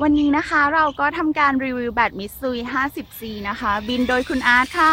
วันนี้นะคะเราก็ทำการรีวิวแบตมิสซุย 50C นะคะ บินโดยคุณอาร์ตค่ะ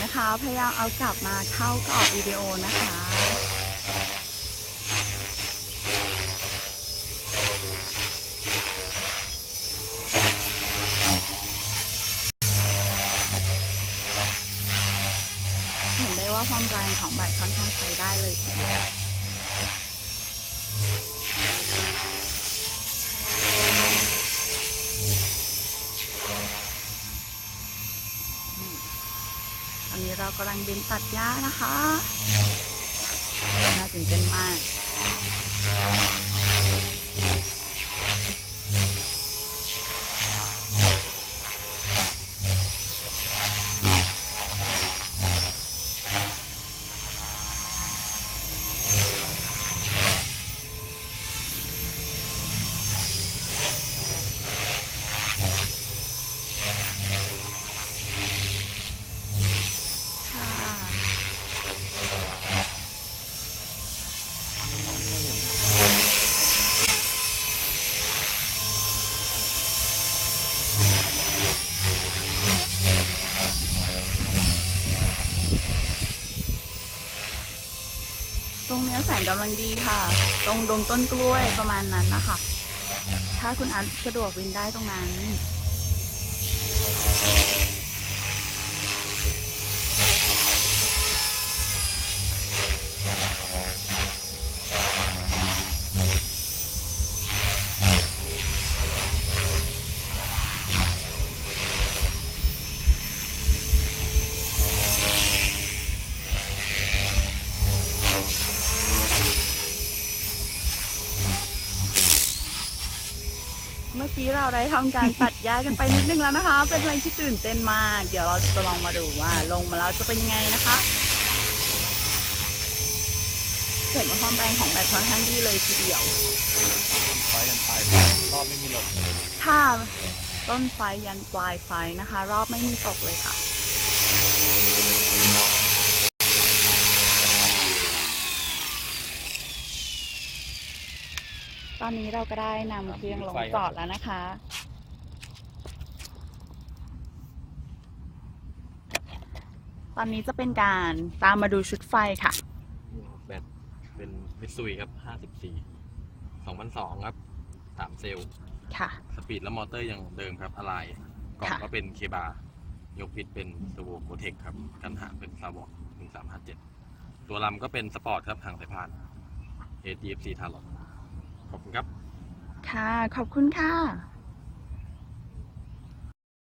นะคะ พยายามเอากลับมาเข้ากรอบวิดีโอนะคะเห็นได้ว่าความแรงของใบค่อนข้างใช้ได้ยวตอนนี้ เรากำลังบินตัดหญ้านะคะน่าตื่นเต้นมาก รงเนี้ยแสงกำลังดีค่ะ ตรงดงต้นกล้วยประมาณนั้นนะคะ ถ้าคุณอันสะดวกวินได้ตรงนั้น เมื่อกี้เราได้ทำการตัดหญ้ากันไปนิดนึงแล้วนะคะ เป็นอะไรที่ตื่นเต้นมาก เดี๋ยวเราจะลองมาดูว่าลงมาแล้วจะเป็นยังไงนะคะเห็นว่าความแรงของแบตค่อนข้างดีเลยทีเดียวไฟกันไปรอบไม่มีลมถ้าต้นไฟยันปลายไฟนะคะ รอบไม่มีตกเลยค่ะ ตอนนี้เราก็ได้นำเครื่องลงจอดแล้วนะคะ ตอนนี้จะเป็นการตามมาดูชุดไฟค่ะ แบตเป็นมิตซุยครับ 54 2002 ครับ 3 เซลล์ค่ะ สปีดและมอเตอร์ยังเดิมครับ อะไลกล่องค่ะก็เป็นเคบายกพิษเป็นสโวโคเทคครับ กันหางเป็นซาวอก1357 ตัวลำก็เป็นสปอร์ตครับหางสายพาน ATFC ทารอด ขอบคุณครับ ค่ะ ขอบคุณค่ะ